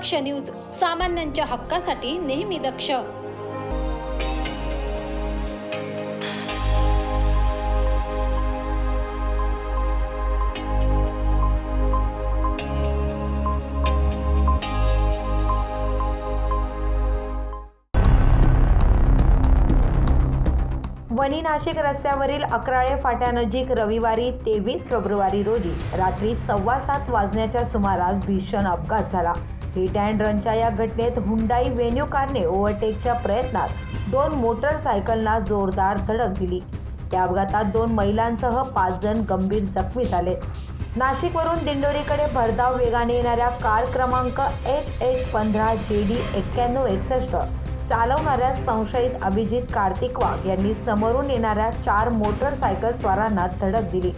दक्ष news सामान्यांच्या हक्कासाठी नेहमी दक्ष. वणी नाशिक रस्त्यावरील अकराळे फाट्यानजीक रविवारी तेवीस फेब्रुवारी रोजी रात्री सव्वा सात वाजण्याच्या सुमारास भीषण अपघात झाला. हिट अँड रनच्या या घटनेत हुंडाई व्हेन्यू कारने ओव्हरटेकच्या प्रयत्नात दोन मोटरसायकलना जोरदार धडक दिली. या अपघातात दोन महिलांसह पाच जण गंभीर जखमी झाले. नाशिकवरून दिंडोरीकडे भरधाव वेगाने येणाऱ्या कार क्रमांक एच एच पंधरा जे डी एक्क्याण्णव एकसष्ट चालवणाऱ्या संशयित अभिजित कार्तिक वाघ यांनी समोरून येणाऱ्या चार मोटरसायकल स्वारांना धडक दिली.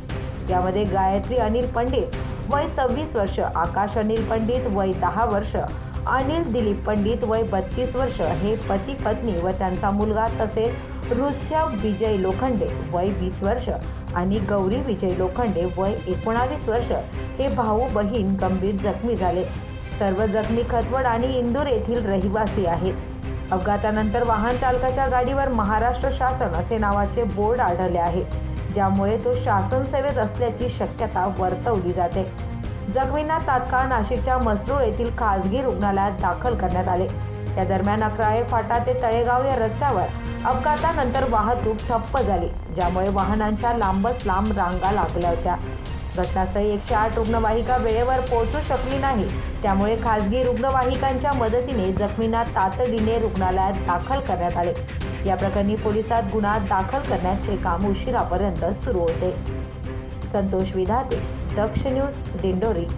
यामध्ये गायत्री अनिल पंडित वय सव्वीस वर्ष आकाश अनिल पंडित वय दहा वर्ष अनिल दिलीप पंडित वय बत्तीस वर्ष हे पती पत्नी व त्यांचा मुलगा तसेच ऋषभ विजय लोखंडे वय वीस वर्ष आणि गौरी विजय लोखंडे वय एकोणावीस वर्ष हे भाऊ बहीण गंभीर जखमी झाले. सर्व जखमी खतवड आणि इंदूर येथील रहिवासी आहेत. अपघातानंतर वाहन चालकाच्या गाडीवर महाराष्ट्र शासन असे नावाचे बोर्ड आढळले आहे. ज्यामुळे तो शासन सेवेत असल्याची शक्यता वर्तवली जाते. जखमींना तात्काळ नाशिकच्या मसरूळ येथील खासगी रुग्णालयात दाखल करण्यात आले. या दरम्यान अकराळे फाटा ते तळेगाव या रस्त्यावर अपघातानंतर वाहतूक ठप्प झाली ज्यामुळे वाहनांच्या लांबच लांब रांगा लागल्या होत्या. घटनास्थळी एकशे आठ रुग्णवाहिका वेळेवर पोहोचू शकली नाही. त्यामुळे खासगी रुग्णवाहिकांच्या मदतीने जखमींना तातडीने रुग्णालयात दाखल करण्यात आले. या प्रकरणी पोलिसात गुन्हा दाखल करण्याचे काम उशिरापर्यंत सुरू होते. संतोष विधाते दक्ष न्यूज दिंडोरी.